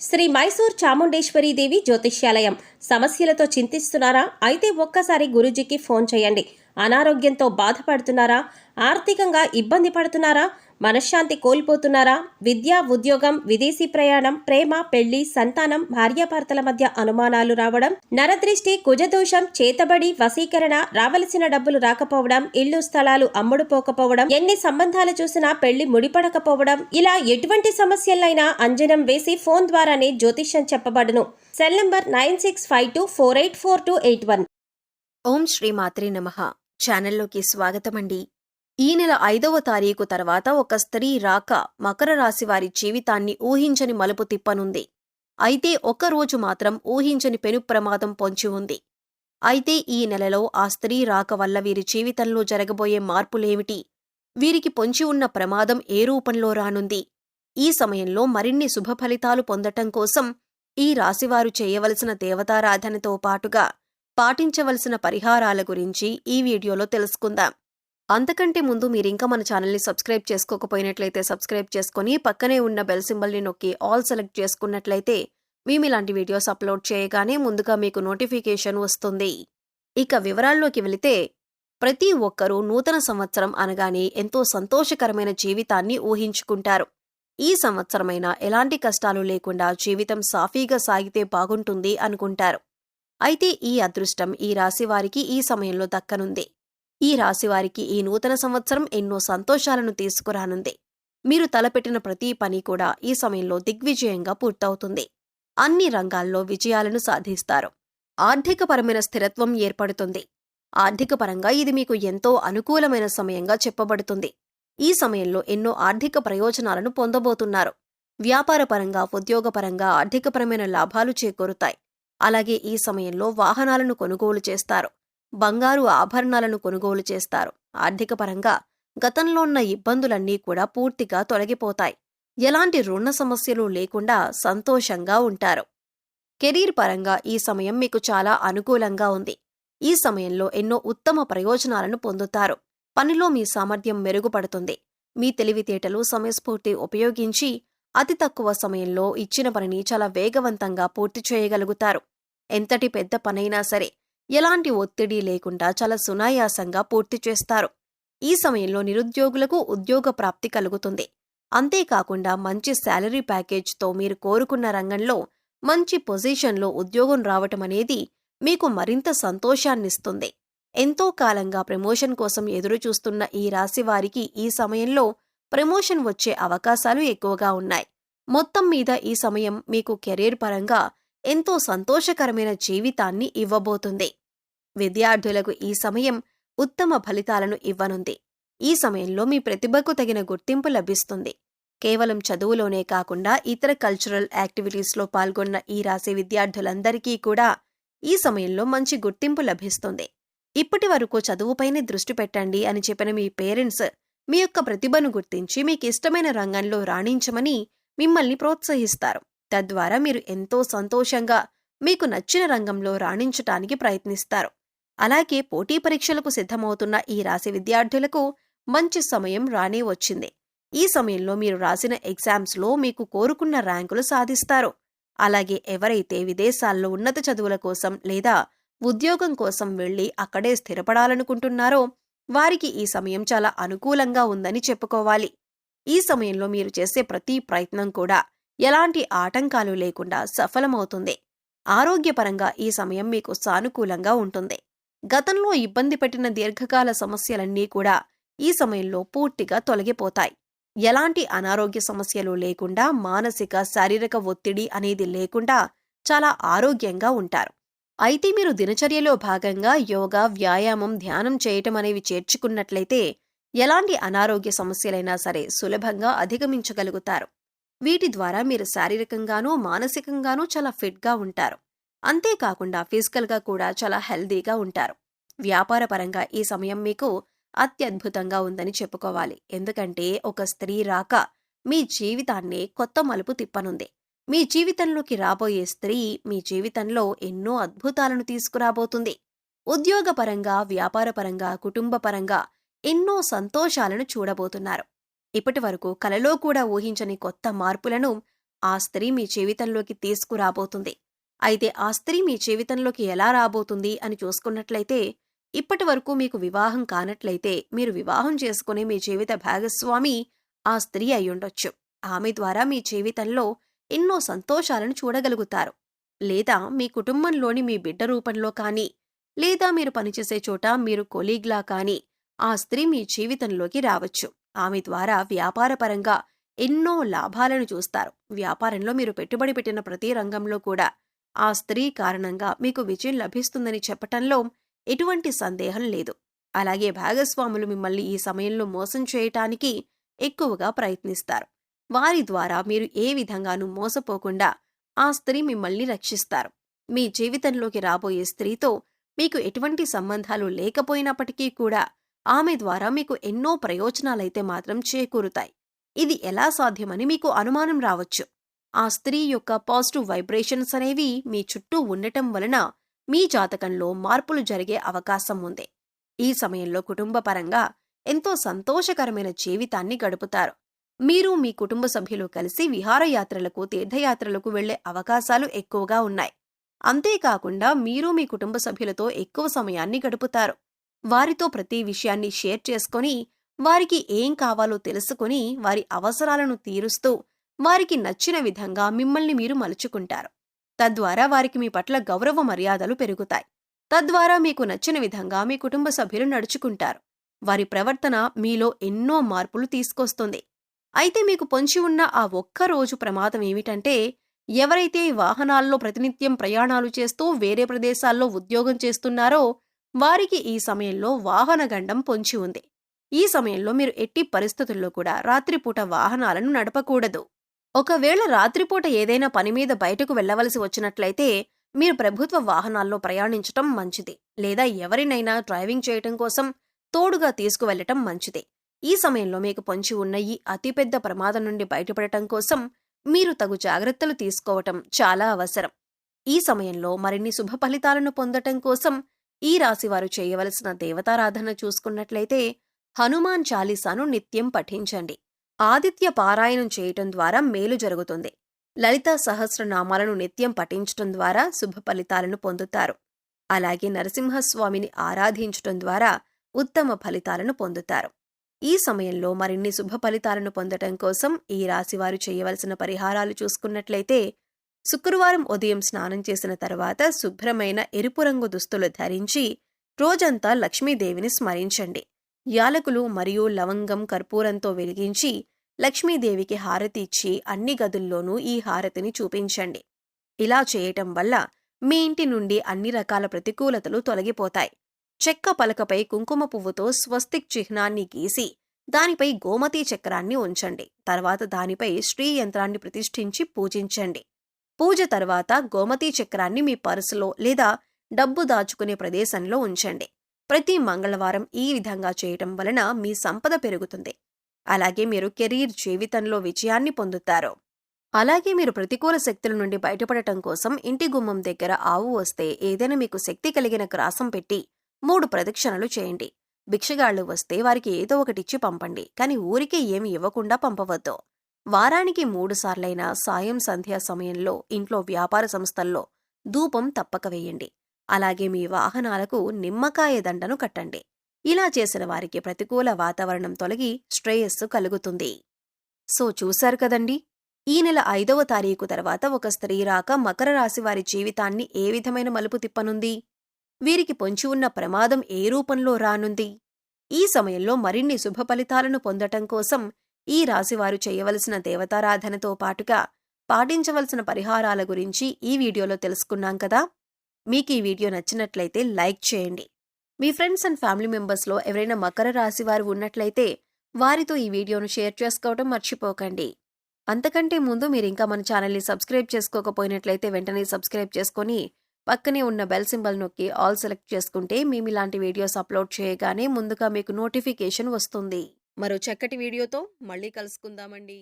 శ్రీ మైసూర్ చాముండేశ్వరీదేవి జ్యోతిష్యాలయం. సమస్యలతో చింతిస్తున్నారా? అయితే ఒక్కసారి గురూజీకి ఫోన్ చేయండి. అనారోగ్యంతో బాధపడుతున్నారా? ఆర్థికంగా ఇబ్బంది పడుతున్నారా? మనశ్శాంతి కోల్పోతున్నారా? విద్య ఉద్యోగం విదేశీ ప్రయాణం ప్రేమ పెళ్ళి సంతానం భార్యాభర్తల మధ్య అనుమానాలు రావడం నరదృష్టి కుజదోషం చేతబడి వశీకరణ రావలసిన డబ్బులు రాకపోవడం ఇల్లు స్థలాలు అమ్ముడుపోకపోవడం ఎన్ని సంబంధాలు చూసినా పెళ్ళి ముడిపడకపోవడం ఇలా ఎటువంటి సమస్యలైనా అంజనం వేసి ఫోన్ ద్వారానే జ్యోతిష్యం చెప్పబడును. Cell number nine six five two four eight four two eight one. ఓం శ్రీ మాత్రే నమః. ఛానల్లోకి స్వాగతమండి. ఈ నెల ఐదవ తారీఖు తర్వాత ఒక స్త్రీ రాక మకర రాశి వారి జీవితాన్ని ఊహించని మలుపు తిప్పనుంది. అయితే ఒక్క రోజు మాత్రం ఊహించని పెను ప్రమాదం పొంచి ఉంది. అయితే ఈ నెలలో ఆ స్త్రీ రాక వల్ల వీరి జీవితంలో జరగబోయే మార్పులేమిటి? వీరికి పొంచి ఉన్న ప్రమాదం ఏ రూపంలో రానుంది? ఈ సమయంలో మరిన్ని శుభ ఫలితాలు పొందటం కోసం ఈ రాశివారు చేయవలసిన దేవతారాధనతో పాటుగా పాటించవలసిన పరిహారాల గురించి ఈ వీడియోలో తెలుసుకుందాం. అంతకంటే ముందు మీరు ఇంకా మన ఛానల్ని సబ్స్క్రైబ్ చేసుకోకపోయినట్లయితే సబ్స్క్రైబ్ చేసుకుని పక్కనే ఉన్న బెల్ సింబల్ని నొక్కి ఆల్ సెలెక్ట్ చేసుకున్నట్లయితే మేము ఇలాంటి వీడియోస్ అప్లోడ్ చేయగానే ముందుగా మీకు నోటిఫికేషన్ వస్తుంది. ఇక వివరాల్లోకి వెళితే ప్రతి ఒక్కరూ నూతన సంవత్సరం అనగానే ఎంతో సంతోషకరమైన జీవితాన్ని ఊహించుకుంటారు. ఈ సంవత్సరమైనా ఎలాంటి కష్టాలు లేకుండా జీవితం సాఫీగా సాగితే బాగుంటుంది అనుకుంటారు. అయితే ఈ అదృష్టం ఈ రాశివారికి ఈ సమయంలో దక్కనుంది. ఈ రాశివారికి ఈ నూతన సంవత్సరం ఎన్నో సంతోషాలను తీసుకురానుంది. మీరు తలపెట్టిన ప్రతి పని కూడా ఈ సమయంలో దిగ్విజయంగా పూర్తవుతుంది. అన్ని రంగాల్లో విజయాలను సాధిస్తారు. ఆర్థికపరమైన స్థిరత్వం ఏర్పడుతుంది. ఆర్థికపరంగా ఇది మీకు ఎంతో అనుకూలమైన సమయంగా చెప్పబడుతుంది. ఈ సమయంలో ఎన్నో ఆర్థిక ప్రయోజనాలను పొందబోతున్నారు. వ్యాపారపరంగా ఉద్యోగపరంగా ఆర్థికపరమైన లాభాలు చేకూరుతాయి. అలాగే ఈ సమయంలో వాహనాలను కొనుగోలు చేస్తారు. బంగారు ఆభరణాలను కొనుగోలు చేస్తారు. ఆర్థికపరంగా గతంలో ఉన్న ఇబ్బందులన్నీ కూడా పూర్తిగా తొలగిపోతాయి. ఎలాంటి రుణ సమస్యలు లేకుండా సంతోషంగా ఉంటారు. కెరీర్ పరంగా ఈ సమయం మీకు చాలా అనుకూలంగా ఉంది. ఈ సమయంలో ఎన్నో ఉత్తమ ప్రయోజనాలను పొందుతారు. పనిలో మీ సామర్థ్యం మెరుగుపడుతుంది. మీ తెలివితేటలు సమయస్ఫూర్తి ఉపయోగించి అతి తక్కువ సమయంలో ఇచ్చిన పనిని చాలా వేగవంతంగా పూర్తి చేయగలుగుతారు. ఎంతటి పెద్ద పనైనా సరే ఎలాంటి ఒత్తిడి లేకుండా చాలా సునాయాసంగా పూర్తి చేస్తారు. ఈ సమయంలో నిరుద్యోగులకు ఉద్యోగ ప్రాప్తి కలుగుతుంది. అంతేకాకుండా మంచి శాలరీ ప్యాకేజ్తో మీరు కోరుకున్న రంగంలో మంచి పొజిషన్లో ఉద్యోగం రావటం అనేది మీకు మరింత సంతోషాన్నిస్తుంది. ఎంతో కాలంగా ప్రమోషన్ కోసం ఎదురుచూస్తున్న ఈ రాశి వారికి ఈ సమయంలో ప్రమోషన్ వచ్చే అవకాశాలు ఎక్కువగా ఉన్నాయి. మొత్తం మీద ఈ సమయం మీకు కెరీర్ పరంగా ఎంతో సంతోషకరమైన జీవితాన్ని ఇవ్వబోతుంది. విద్యార్థులకు ఈ సమయం ఉత్తమ ఫలితాలను ఇవ్వనుంది. ఈ సమయంలో మీ ప్రతిభకు తగిన గుర్తింపు లభిస్తుంది. కేవలం చదువులోనే కాకుండా ఇతర కల్చరల్ యాక్టివిటీస్లో పాల్గొన్న ఈ రాశి విద్యార్థులందరికీ కూడా ఈ సమయంలో మంచి గుర్తింపు లభిస్తుంది. ఇప్పటి వరకు చదువుపైనే దృష్టి పెట్టండి అని చెప్పిన మీ పేరెంట్స్ మీ యొక్క ప్రతిభను గుర్తించి మీకు ఇష్టమైన రంగంలో రాణించమని మిమ్మల్ని ప్రోత్సహిస్తారు. తద్వారా మీరు ఎంతో సంతోషంగా మీకు నచ్చిన రంగంలో రాణించటానికి ప్రయత్నిస్తారు. అలాగే పోటీ పరీక్షలకు సిద్ధమవుతున్న ఈ రాశి విద్యార్థులకు మంచి సమయం రానే వచ్చింది. ఈ సమయంలో మీరు రాసిన ఎగ్జామ్స్లో మీకు కోరుకున్న ర్యాంకులు సాధిస్తారు. అలాగే ఎవరైతే విదేశాల్లో ఉన్నత చదువుల కోసం లేదా ఉద్యోగం కోసం వెళ్ళి అక్కడే స్థిరపడాలనుకుంటున్నారో వారికి ఈ సమయం చాలా అనుకూలంగా ఉందని చెప్పుకోవాలి. ఈ సమయంలో మీరు చేసే ప్రతి ప్రయత్నం కూడా ఎలాంటి ఆటంకాలు లేకుండా సఫలమవుతుంది. ఆరోగ్యపరంగా ఈ సమయం మీకు సానుకూలంగా ఉంటుంది. గతంలో ఇబ్బంది పెట్టిన దీర్ఘకాల సమస్యలన్నీ కూడా ఈ సమయంలో పూర్తిగా తొలగిపోతాయి. ఎలాంటి అనారోగ్య సమస్యలు లేకుండా మానసిక శారీరక ఒత్తిడి అనేది లేకుండా చాలా ఆరోగ్యంగా ఉంటారు. అయితే మీరు దినచర్యలో భాగంగా యోగా వ్యాయామం ధ్యానం చేయటం అనేవి చేర్చుకున్నట్లయితే ఎలాంటి అనారోగ్య సమస్యలైనా సరే సులభంగా అధిగమించగలుగుతారు. వీటి ద్వారా మీరు శారీరకంగానూ మానసికంగానూ చాలా ఫిట్గా ఉంటారు. అంతేకాకుండా ఫిజికల్గా కూడా చాలా హెల్దీగా ఉంటారు. వ్యాపారపరంగా ఈ సమయం మీకు అత్యద్భుతంగా ఉందని చెప్పుకోవాలి. ఎందుకంటే ఒక స్త్రీ రాక మీ జీవితాన్ని కొత్త మలుపు తిప్పనుంది. మీ జీవితంలోకి రాబోయే స్త్రీ మీ జీవితంలో ఎన్నో అద్భుతాలను తీసుకురాబోతుంది. ఉద్యోగపరంగా వ్యాపారపరంగా కుటుంబపరంగా ఎన్నో సంతోషాలను చూడబోతున్నారు. ఇప్పటి వరకు కలలో కూడా ఊహించని కొత్త మార్పులను ఆ స్త్రీ మీ జీవితంలోకి తీసుకురాబోతుంది. అయితే ఆ స్త్రీ మీ జీవితంలోకి ఎలా రాబోతుంది అని చూసుకున్నట్లయితే ఇప్పటి వరకు మీకు వివాహం కానట్లయితే మీరు వివాహం చేసుకునే మీ జీవిత భాగస్వామి ఆ స్త్రీ అయ్యుండొచ్చు ఆమె ద్వారా మీ జీవితంలో ఎన్నో సంతోషాలను చూడగలుగుతారు. లేదా మీ కుటుంబంలోని మీ బిడ్డ రూపంలో కానీ లేదా మీరు పనిచేసే చోట మీరు కొలీగ్లా కానీ ఆ స్త్రీ మీ జీవితంలోకి రావచ్చు. ఆమె ద్వారా వ్యాపారపరంగా ఎన్నో లాభాలను చూస్తారు. వ్యాపారంలో మీరు పెట్టుబడి పెట్టిన ప్రతి రంగంలో కూడా ఆ స్త్రీ కారణంగా మీకు విజయం లభిస్తుందని చెప్పటంలో ఎటువంటి సందేహం లేదు. అలాగే భాగస్వాములు మిమ్మల్ని ఈ సమయంలో మోసం చేయటానికి ఎక్కువగా ప్రయత్నిస్తారు. వారి ద్వారా మీరు ఏ విధంగానూ మోసపోకుండా ఆ స్త్రీ మిమ్మల్ని రక్షిస్తారు. మీ జీవితంలోకి రాబోయే స్త్రీతో మీకు ఎటువంటి సంబంధాలు లేకపోయినప్పటికీ కూడా ఆమె ద్వారా మీకు ఎన్నో ప్రయోజనాలైతే మాత్రం చేకూరుతాయి. ఇది ఎలా సాధ్యమని మీకు అనుమానం రావచ్చు. ఆ స్త్రీ యొక్క పాజిటివ్ వైబ్రేషన్స్ అనేవి మీ చుట్టూ ఉండటం వలన మీ జాతకంలో మార్పులు జరిగే అవకాశం ఉంది. ఈ సమయంలో కుటుంబపరంగా ఎంతో సంతోషకరమైన జీవితాన్ని గడుపుతారు. మీరు మీ కుటుంబ సభ్యులు కలిసి విహారయాత్రలకు తీర్థయాత్రలకు వెళ్ళే అవకాశాలు ఎక్కువగా ఉన్నాయి. అంతేకాకుండా మీరు మీ కుటుంబ సభ్యులతో ఎక్కువ సమయాన్ని గడుపుతారు. వారితో ప్రతి విషయాన్ని షేర్ చేసుకొని వారికి ఏం కావాలో తెలుసుకొని వారి అవసరాలను తీరుస్తూ వారికి నచ్చిన విధంగా మిమ్మల్ని మీరు మలుచుకుంటారు. తద్వారా వారికి మీ పట్ల గౌరవ మర్యాదలు పెరుగుతాయి. తద్వారా మీకు నచ్చిన విధంగా మీ కుటుంబ సభ్యులు నడుచుకుంటారు. వారి ప్రవర్తన మీలో ఎన్నో మార్పులు తీసుకొస్తుంది. అయితే మీకు పొంచి ఉన్న ఆ ఒక్క రోజు ప్రమాదం ఏమిటంటే ఎవరైతే వాహనాల్లో ప్రతినిత్యం ప్రయాణాలు చేస్తూ వేరే ప్రదేశాల్లో ఉద్యోగం చేస్తున్నారో వారికి ఈ సమయంలో వాహన గండం పొంచి ఉంది. ఈ సమయంలో మీరు ఎట్టి పరిస్థితుల్లో కూడా రాత్రిపూట వాహనాలను నడపకూడదు. ఒకవేళ రాత్రిపూట ఏదైనా పని మీద బయటకు వెళ్ళవలసి వచ్చినట్లయితే మీరు ప్రభుత్వ వాహనాల్లో ప్రయాణించటం మంచిది. లేదా ఎవరినైనా డ్రైవింగ్ చేయటం కోసం తోడుగా తీసుకువెళ్ళటం మంచిది. ఈ సమయంలో మీకు పొంచి ఉన్న ఈ అతిపెద్ద ప్రమాదం నుండి బయటపడటం కోసం మీరు తగు జాగ్రత్తలు తీసుకోవటం చాలా అవసరం. ఈ సమయంలో మరిన్ని శుభ ఫలితాలను పొందటం కోసం ఈ రాశివారు చేయవలసిన దేవతారాధన చూసుకున్నట్లయితే హనుమాన్ చాలీసాను నిత్యం పఠించండి. ఆదిత్య పారాయణం చేయటం ద్వారా మేలు జరుగుతుంది. లలిత సహస్రనామాలను నిత్యం పఠించటం ద్వారా శుభ ఫలితాలను పొందుతారు. అలాగే నరసింహస్వామిని ఆరాధించటం ద్వారా ఉత్తమ ఫలితాలను పొందుతారు. ఈ సమయంలో మరిన్ని శుభ ఫలితాలను పొందటం కోసం ఈ రాశివారు చేయవలసిన పరిహారాలు చూసుకున్నట్లయితే శుక్రవారం ఉదయం స్నానం చేసిన తర్వాత శుభ్రమైన ఎరుపు రంగు దుస్తులు ధరించి రోజంతా లక్ష్మీదేవిని స్మరించండి. యాలకులు మరియు లవంగం కర్పూరంతో వెలిగించి లక్ష్మీదేవికి హారతి ఇచ్చి అన్ని గదుల్లోనూ ఈ హారతిని చూపించండి. ఇలా చేయటం వల్ల మీ ఇంటి నుండి అన్ని రకాల ప్రతికూలతలు తొలగిపోతాయి. చెక్క పలకపై కుంకుమ పువ్వుతో స్వస్తిక్ చిహ్నాన్ని గీసి దానిపై గోమతీ చక్రాన్ని ఉంచండి. తర్వాత దానిపై శ్రీ యంత్రాన్ని ప్రతిష్ఠించి పూజించండి. పూజ తర్వాత గోమతీ చక్రాన్ని మీ పర్సులో లేదా డబ్బు దాచుకునే ప్రదేశంలో ఉంచండి. ప్రతి మంగళవారం ఈ విధంగా చేయటం వలన మీ సంపద పెరుగుతుంది. అలాగే మీరు కెరీర్ జీవితంలో విజయాన్ని పొందుతారు. అలాగే మీరు ప్రతికూల శక్తుల నుండి బయటపడటం కోసం ఇంటి గుమ్మం దగ్గర ఆవు వస్తే ఏదైనా మీకు శక్తి కలిగిన గ్రాసం పెట్టి మూడు ప్రదక్షిణలు చేయండి. భిక్షగాళ్ళు వస్తే వారికి ఏదో ఒకటిచ్చి పంపండి. కానీ ఊరికే ఏమి ఇవ్వకుండా పంపవద్దు. వారానికి మూడుసార్లైన సాయం సంధ్యా సమయంలో ఇంట్లో వ్యాపార సంస్థల్లో ధూపం తప్పక వేయండి. అలాగే మీ వాహనాలకు నిమ్మకాయ దండను కట్టండి. ఇలా చేసిన వారికి ప్రతికూల వాతావరణం తొలగి శ్రేయస్సు కలుగుతుంది. సో చూశారు కదండి? ఈ నెల ఐదవ తారీఖు తర్వాత ఒక స్త్రీ రాక మకర రాశి వారి జీవితాన్ని ఏ విధమైన మలుపు తిప్పనుంది? వీరికి పొంచి ఉన్న ప్రమాదం ఏ రూపంలో రానుంది? ఈ సమయంలో మరిన్ని శుభ ఫలితాలను పొందటం కోసం ఈ రాశివారు చేయవలసిన దేవతారాధనతో పాటుగా పాటించవలసిన పరిహారాల గురించి ఈ వీడియోలో తెలుసుకున్నాం కదా. మీకు ఈ వీడియో నచ్చినట్లయితే లైక్ చేయండి. మీ ఫ్రెండ్స్ అండ్ ఫ్యామిలీ మెంబర్స్లో ఎవరైనా మకర రాశి వారు ఉన్నట్లయితే వారితో ఈ వీడియోను షేర్ చేసుకోవడం మర్చిపోకండి. అంతకంటే ముందు మీరు ఇంకా మన ఛానల్ని సబ్స్క్రైబ్ చేసుకోకపోయినట్లయితే వెంటనే సబ్స్క్రైబ్ చేసుకొని పక్కనే ఉన్న బెల్ సింబల్ నొక్కి ఆల్ సెలెక్ట్ చేసుకుంటే మేము ఇలాంటి వీడియోస్ అప్లోడ్ చేయగానే ముందుగా మీకు నోటిఫికేషన్ వస్తుంది. మరో చక్కటి వీడియోతో మళ్ళీ కలుసుకుందామండి.